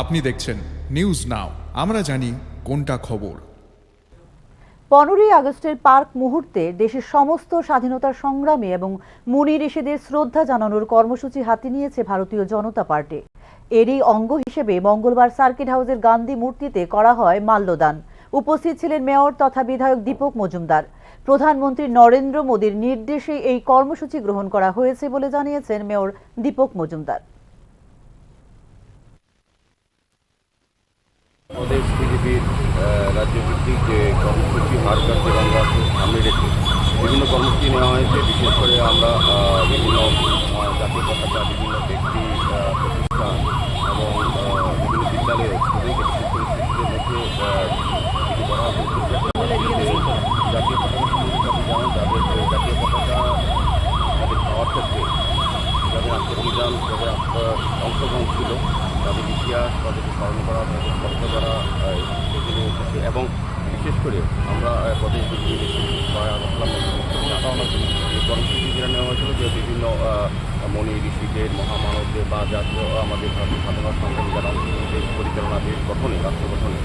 আপনি দেখছেন news now আমরা জানি কোনটা খবর। পনেরোই আগস্টের পার্ক মুহূর্তে দেশের সমস্ত স্বাধীনতার সংগ্রামী এবং মুনি ঋষিদের শ্রদ্ধা জানানোর কর্মসূচি হাতে নিয়েছে ভারতীয় জনতা পার্টি। এরই অঙ্গ হিসেবে মঙ্গলবার সার্কিট হাউসের গান্ধী মূর্তিতে করা হয় মাল্যদান। উপস্থিত ছিলেন মেয়র তথা বিধায়ক দীপক মজুমদার। প্রধানমন্ত্রী নরেন্দ্র মোদীর নির্দেশে এই কর্মসূচি গ্রহণ করা হয়েছে বলে জানিয়েছেন মেয়র দীপক মজুমদার। আমাদের বিজেপির রাজ্যভিত্তিক যে কর্মসূচি ভারতের তিরঙ্গাকে সামনে রেখে বিভিন্ন কর্মসূচি নেওয়া হয়েছে। বিশেষ করে আমরা বিভিন্ন জাতীয় পতাকা, বিভিন্ন ব্যক্তি প্রতিষ্ঠান এবং বিভিন্ন বিদ্যালয়ে স্টুডেন্ট এবং শিক্ষার্থীদের মধ্যে কিছু করা হয়েছে। যে জাতীয় পতাকা সম্বন্ধে আপনি জানেন যাদের জাতীয় পতাকা আমাদের পাওয়ার ক্ষেত্রে, যাদের আত্মবলিদান যাদের আত্ম- অংশগ্রহণ ছিল তাদের ইতিহাস তাদেরকে স্মরণ করা তাদের স্পর্শ করা এবং বিশেষ করে আমরা প্রদেশ আগস্ট কর্মসূচি যেটা নেওয়া হয়েছিল যে বিভিন্ন মনি ঋষিদের মহামানবদের বা জাতীয় আমাদের ভারতীয় স্বাধীনতা সংগ্রামী যারা অংশগ্রহণের পরিচালনা দেশ গঠনে রাষ্ট্র গঠনে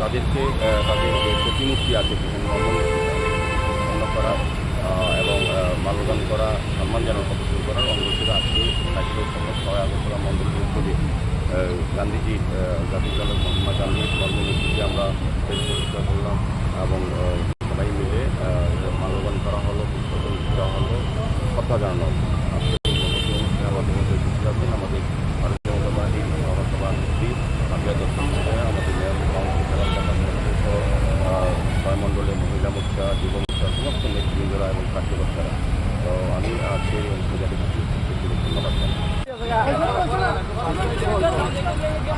তাদেরকে তাদের যে প্রতিমূর্তি আছে বিভিন্ন করা এবং আহ, মাল্যদান করা সম্মান জানানো করার অঙ্গ হিসেবে আজকে সাহিত্য ছয় আগরতলা মন্দির উৎসবে গান্ধীজি জাতির জনক মহাত্মা গান্ধীর কর্মনীতিকে আমরা প্রতিষ্ঠা করলাম এবং সবাই মিলে আহ, করা হলো পুষ্পদান দেওয়া হলো কথা জানানো। আজকে আমাদের আমাদের মহিলা এবং কার্যকর্তারা। তো আমি